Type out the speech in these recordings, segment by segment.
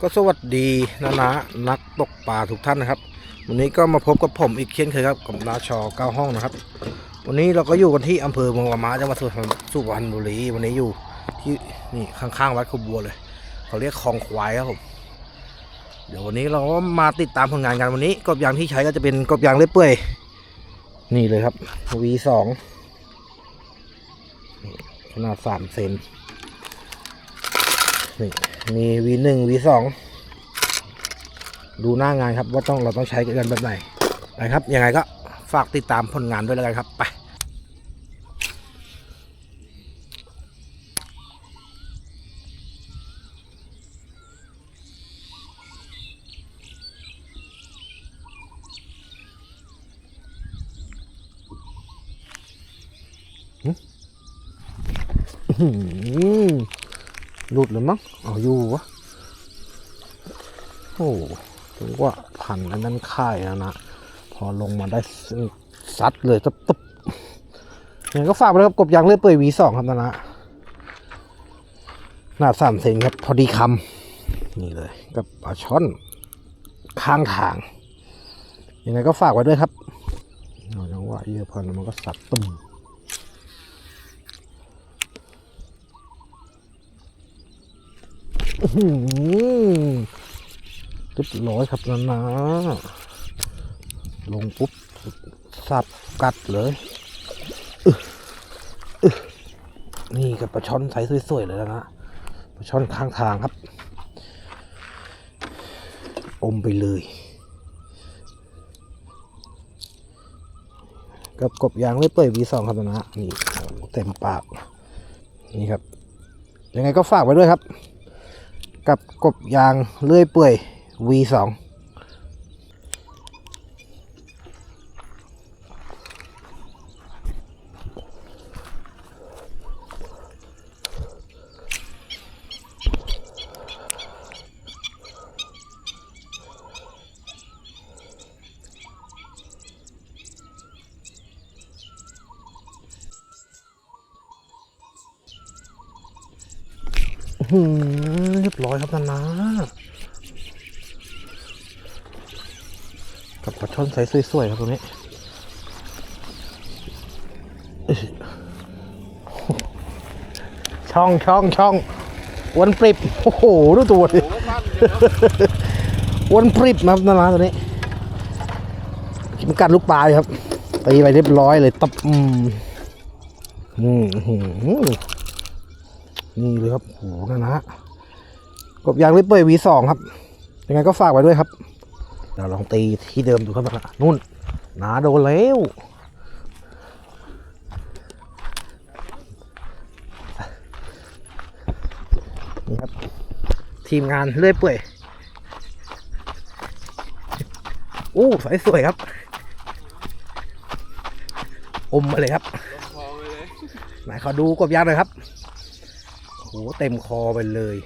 ก็สวัสดีนะนะนักตกปลาทุกท่านนะครับ วันนี้ก็มาพบกับผมอีกเช่นเคยครับกับนาชอเก้าห้องนะครับ วันนี้เราก็อยู่กันที่อำเภอเมืองวามาจังหวัดสุพรรณสุพรรณบุรีวันนี้อยู่ที่นี่ข้างๆวัดขบัวเลย เขาเรียกคลองควายครับผมเดี๋ยววันนี้เราก็มาติดตามผลงานกันวันนี้กบยางที่ใช้ก็จะเป็นกบยางเลื่อเปื่อยนี่เลยครับ V2 ขนาดสามเซนนี่ มี V1 V2 ดูหน้างานครับว่าต้องเราต้องใช้กันแบบไหนนะครับยังไงก็ฝากติดตามผลงานด้วยแล้วกันครับไป อื้อหือหลุ ดเลยมั้งเอาอยู่วะโอ้ถึงว่าพันอันนั้นค่ายแล้วนะ พอลงมาได้ซัดเลยตุ๊บตุ๊บยังไงก็ฝากไปเลยครับกบยางเลื่อยเปื่อยวีสองครับนะนะหน้าสามเซนครับ พอดีคำนี่เลย กับปลาช่อนข้างทาง ยังไงก็ฝากไว้ด้วยครับเอาจังหวะเยอะพอมันก็สัดตุ้ม อื้อหือ เรียบร้อยครับนะนะ ลงปุ๊บ สับกัดเลยอึ๊ะอึ๊ะนี่กับปลาช่อนใสสวยๆเลยนะปลาช่อนข้างทางครับ อมไปเลยกับกบยางไม่เปื่อยวีสองครับนะนี่เต็มปาก นี่ครับ ยังไงก็ฝากไว้ด้วยครับ กับกบยางเลื่อยเปื่อย V2 เรียบร้อยครับนานากับปลาช่อนใสสวยๆครับตรงนี้เอ้ยช่องช่องช่องวันปริบโอ้โหดูตัวดิวันปริบนะครับนานาตัวนี้มันกัดลูกปลาเลยครับตีไปเรียบร้อยเลยตับอืมอืมอื้อหือ นี่เลยครับโหนะนะกบยางริปเปอร์ V2 ครับ ยังไงก็ฝากไว้ด้วยครับเราลองตีที่เดิมดูครับนะนู่นหนาโดนแล้วนี่ครับ ทีมงานเลื่อยเปื่อยอู้สวยสวยครับ อมมาเลยครับไหนขอดูกบยางหน่อยครับ โหเต็มคอไปเลย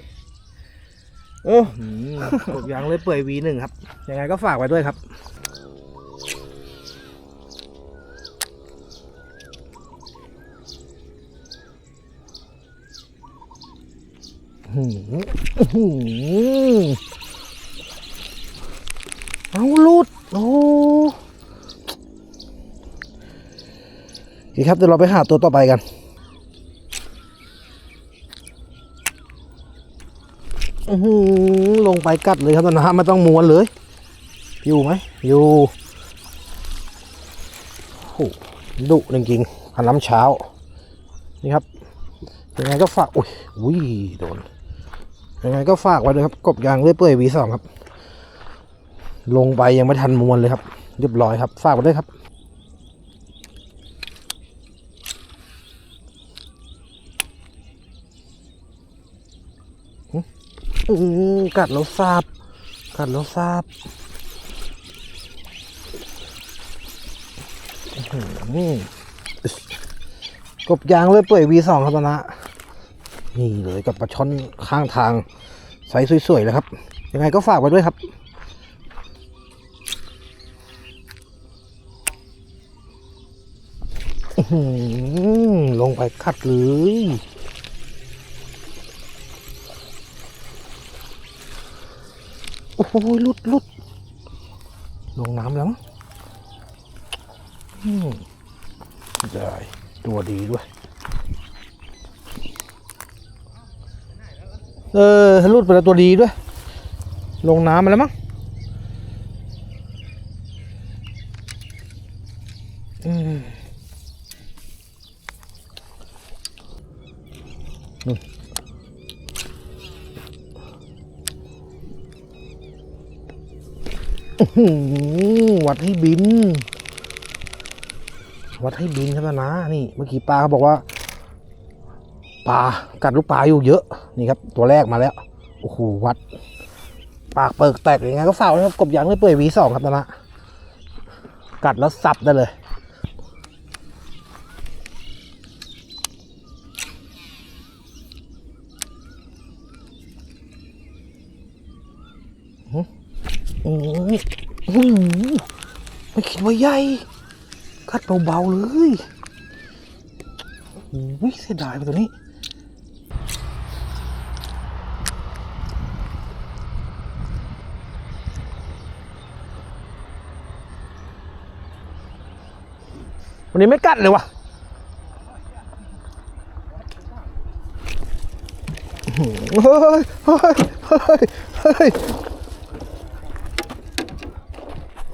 โอ้หือกบยางเลยเปื่อยวีหนึ่งครับ ยังไงก็ฝากไว้ด้วยครับอื้อหืออื้อหือเอาลุด โอ้โอเคครับ เดี๋ยวเราไปหาตัวต่อไปกัน อื้อหือ ลงไปกัดเลยครับนะฮะไม่ต้องม้วนเลย อยู่ไหมอยู่โอ้โหดุจริงๆอันน้ำเช้า นี่ครับยังไงก็ฝากอุ้ยอุ้ยโดนยังไงก็ฝากไว้ด้วยครับ กบยางเลื่อยเปื่อยวีสองครับ ลงไปยังไม่ทันมวนเลยครับ เรียบร้อยครับ ฝากไว้ด้วยครับ อืมกัดแล้วซาบ กัดแล้วซาบอื้อหือกบยางเลยเปื่อย V2 ครับนะ นี่เลยกับปลาช่อนข้างทางใสสวยๆเลยครับ ยังไงก็ฝากไว้ด้วยครับลงไปคัดเลย โหหลุดลุดลงน้ำแล้วมั้งอืมได้ตัวดีด้วย เออลุดไปแล้วตัวดีด้วย ลงน้ำมาแล้วมั้งอืม วัดให้บิน วัดให้บินครับนะนี่เมื่อกี้ปลาเขาบอกว่าปลากัดลูกปลาอยู่เยอะนี่ครับ ตัวแรกมาแล้วโอ้โหวัด ปากเปิกแตกยังไงก็ฝ่านะครับกบยางเลยเปื่อยวีสองครับนะกัดแล้วสับได้เลย โอ้ยโอ้โหไม่คิดว่าใหญ่กัดเบาๆเลยโอ้ยเสียดายไปตัวนี้วันนี้ไม่กัดเลยวะเฮ้ยเฮ้ยเฮ้ยเฮ้ย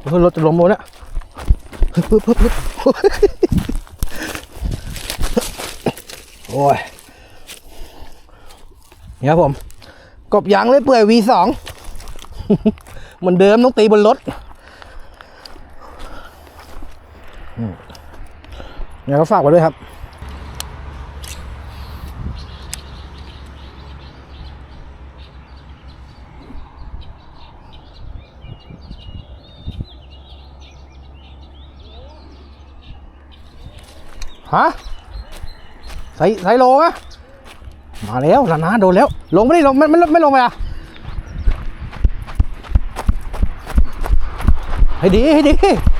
เฮ้ยรถจะล้มหมดแล้วเนี่ยปึ๊บปึ๊บปึ๊บโอ้ยเนี่ครับผม กบยางเลยเปื่อย V2 เหมือนเดิมต้องตีบนรถเนี่ยก็ฝากไว้ด้วยครับ ฮะใส่ใส่โลงอะมาแล้วนะนะโดนแล้ว ลงไม่ได้ลงไม่ไม่ไม่ลงไปอะให้ดีให้ดี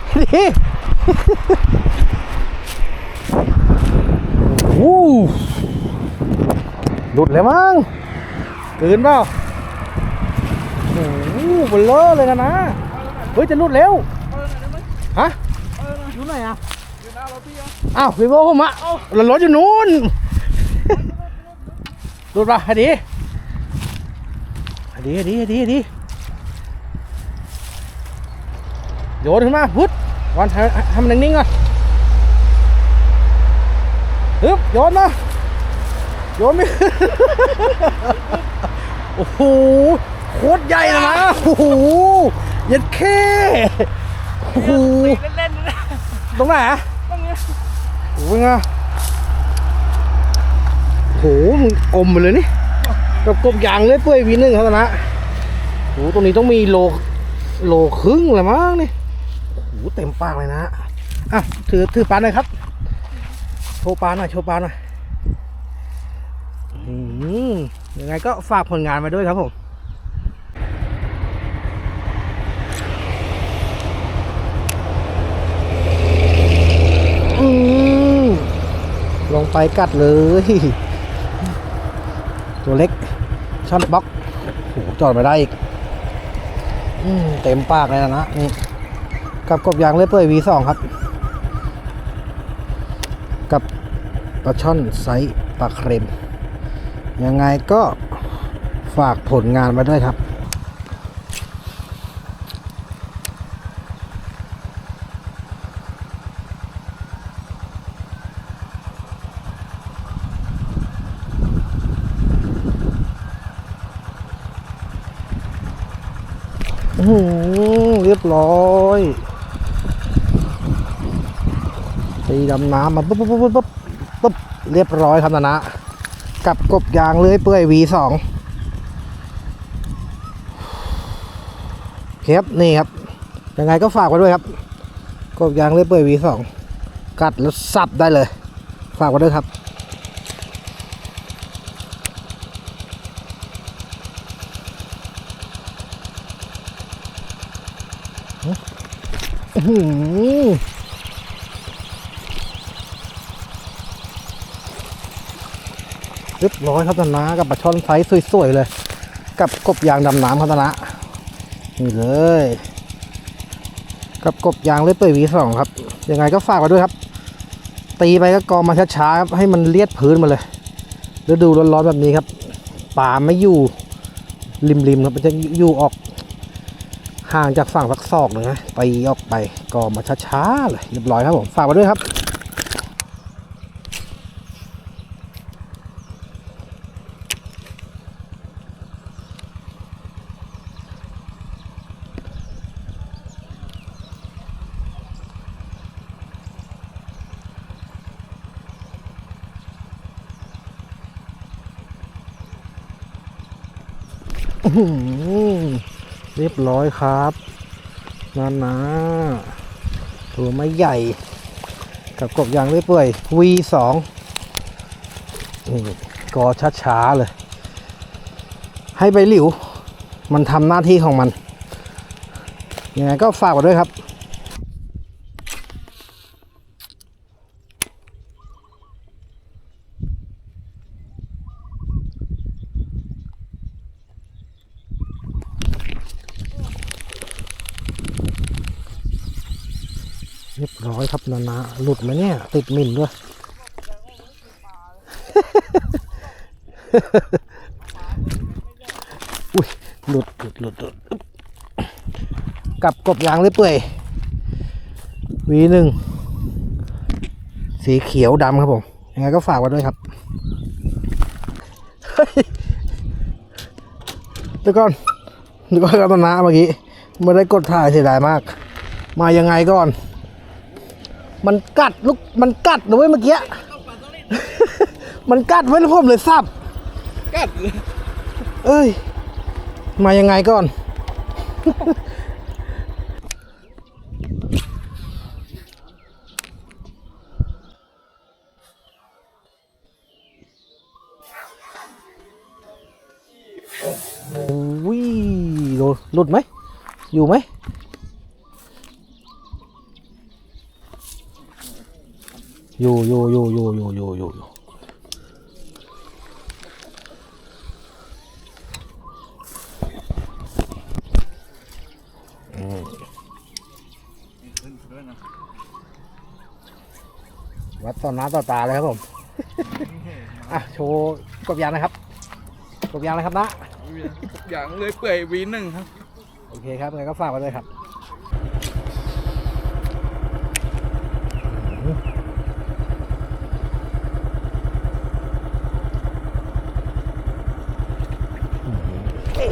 ให้ดีโอ้หลุดเลยมั้งเกินเปล่าโอ้โหเบลเลอเลยนะนะเฮ้ยจะหลุดแล้วฮะอยู่ไหนอะ อ้าวพี่โบผมอะรถรถอยู่นู้นหลุดป่ะให้ดีให้ดีให้ดีให้ดีให้ดีโยนขึ้นมาพุทธวันให้ให้มันนิ่งๆก่อนฮึบโยนมาโยนไม่โอ้โหโคตรใหญ่เลยนะโอ้โหเย็ดแค่โอ้โหเล่นๆนะตรงไหนอะตรงนี้ โอ้ยไงโอ้โหมึงอมไปเลยนี่กับกบยางเลยเปื่อยวีหนึ่งครับนะโอ้โหตรงนี้ต้องมีโลโลครึ่งเลยมั้งนี่โอ้โหเต็มปากเลยนะอะถือถือปลาหน่อยครับโชว์ปลาหน่อยโชว์ปลาหน่อยอืมยังไงก็ฝากผลงานมาด้วยครับผม อืม ลงไปกัดเลย ตัวเล็กช่อนบล็อกโอ้หจอดไม่ได้อีกอืเต็มปากเลยนะนะนี่กับกบยางเลื่อยเปื่อย V2 ครับ กับปลาช่อนไซส์ปลาเครมยังไงก็ฝากผลงานมาด้วยครับ หเรียบร้อยตีดำน้ำมาปุ๊บปุ๊บปุ๊บปุ๊บปุ๊บเรียบร้อยครับนะนะกับกบยางเลื้อยเปื่อย V2 ครับนี่ครับยังไงก็ฝากไว้ด้วยครับ กบยางเลื้อยเปื่อย V2 กัดแล้วสับได้เลย ฝากไว้ด้วยครับ อื้อหือเรียบร้อยครับตนะกับปลาช่อนไซส์สวยๆเลย กับกบยางดำน้ำครับตนะนี่เลย กับกบยางเลื่อยเปื่อยวีสองครับ ยังไงก็ฝากไว้ด้วยครับ ตีไปก็กองมาช้าๆครับให้มันเลียดพื้นมาเลยฤดูร้อนๆแบบนี้ครับป่าไม่อยู่ริมๆครับมันจะอยู่ออก ห่างจากฝั่งสักศอกหนึ่งนะตีออกไปกอมาช้าๆเลยเรียบร้อยครับผมฝากไว้ด้วยครับอื เรียบร้อยครับนั่นนะตัวไม่ใหญ่ กับกบยางเรื่อยเปื่อย V2 นี่กอช้าๆเลย ให้ใบหลิว มันทำหน้าที่ของมันยังไงก็ฝากไว้ด้วยครับ เรียบร้อยครับนานาหลุดไหมเนี่ย ติดมิ่นด้วย อุ้ยหลุดหลุดหลุดหลุดกับกบยางเลยเปื่อยวีหนึ่งสีเขียวดำครับผมยังไงก็ฝากไว้ด้วยครับเฮ้ยเดี๋ยวก่อนเดี๋ยวก่อนครับนานาเมื่อกี้ไม่ได้กดถ่ายเสียดายมาก มายังไงก่อน มันกัดลูกมันกัดนะเว้ยเมื่อกี้ มันกัดไว้แล้วผมเลยซับกัดเอ้ย มายังไงก่อน โอ้ยโดนหลุดไหม อยู่ไหม อยู่อยู่อยู่อยู่อยู่อยู่อยู่วัดต่อน้าต่อตาเลยครับผมอะโชว์กบยางนะครับกบยางนะครับนะอย่างเลยเปื่อยวีหนึ่งครับ โอเคครับงั้นก็ฝากไว้เลยครับ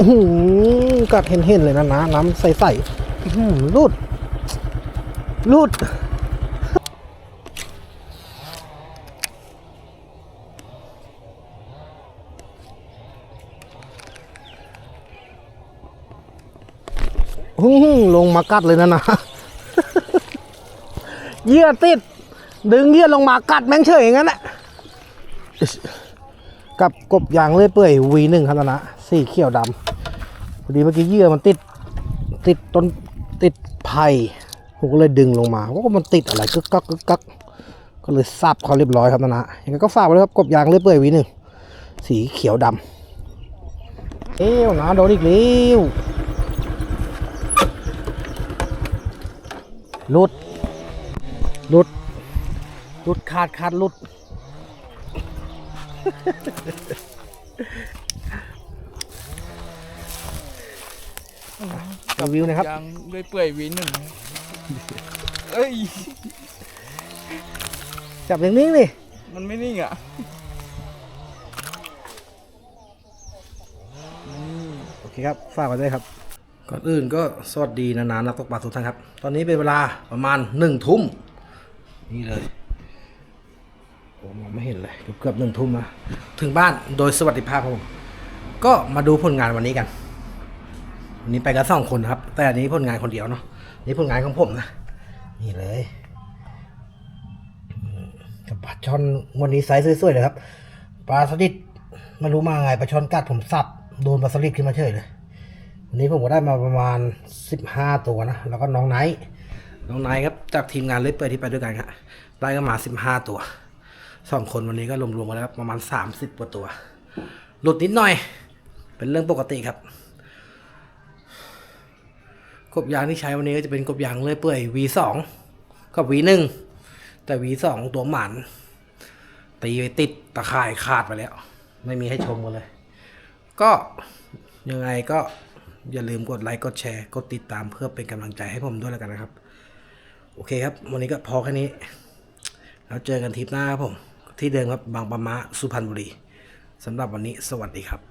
หกัดเห็นเห็นๆเลยนะนะน้ำใสๆรูดรูดอื้อหือลงมากัดเลยนะนะเยื่อติด ดึงเยื่อลงมากัดแม่งเฉยอย่างนั้นแหละกับกบยางเลื่อยเปื่อยวีหนึ่งครับนะสีเขียวดำ พอดีเมื่อกี้เยื่อมันติดติดต้นติดไผ่ผมก็เลยดึงลงมาว่ามันติดอะไรกึกกักกึกกักก็เลยซับเขาเรียบร้อยครับนะนะยังไงก็ฝากไว้ด้วยครับกบยางเลื่อยเปื่อยวีหนึ่งสีเขียวดำเอ้วนะโดนอีกแล้วลุดลุดลุดขาดขาดลุด รีวิวนะครับอย่างเลยเปื่อยวีหนึ่งเอ้ย จับอย่างนี้นี่มันไม่นิ่งอะโอเคครับ ฝากไว้ด้วยครับ ก่อนอื่นก็สวัสดีนานานักตกปลาทุกท่านครับ ตอนนี้เป็นเวลาประมาณหนึ่งทุ่ม นี่เลยผมมองไม่เห็นเลยเกือบเกือบหนึ่งทุ่มนะถึงบ้านโดยสวัสดิภาพครับผมก็มาดูผลงานวันนี้กัน วันนี้ไปกันสองคนครับ แต่อันนี้ผลงานคนเดียวเนาะนี่ผลงานของผมนะ นี่เลยกับปลาช่อนวันนี้ไซส์สวยๆเลยครับปลาสลิดไม่รู้มาไงปลาช่อนกัดผมสับโดนปลาสลิดขึ้นมาเฉยเลยวันนี้ผมก็ได้มาประมาณ15ตัวนะแล้วก็น้องไนท์น้องไนท์ครับจากทีมงานเล็บเปิดที่ไปด้วยกันครับได้ก็มา15ตัวสองคนวันนี้ก็รวมๆกันแล้วประมาณ30กว่าตัว หลุดนิดหน่อย เป็นเรื่องปกติครับ กบยางที่ใช้วันนี้ก็จะเป็นกบยางเลื่อยเปื่อย V2 กับ V1 แต่ V2 ตัวหมันตีไปติดตะข่ายขาดไปแล้ว ไม่มีให้ชมกันเลย ก็ยังไงก็อย่าลืมกดไลค์กดแชร์กดติดตามเพื่อเป็นกำลังใจให้ผมด้วยแล้วกันนะครับ โอเคครับ วันนี้ก็พอแค่นี้ แล้วเจอกันทริปหน้าครับผม ที่เดิมครับบางปะมะสุพรรณบุรีสำหรับวันนี้สวัสดีครับ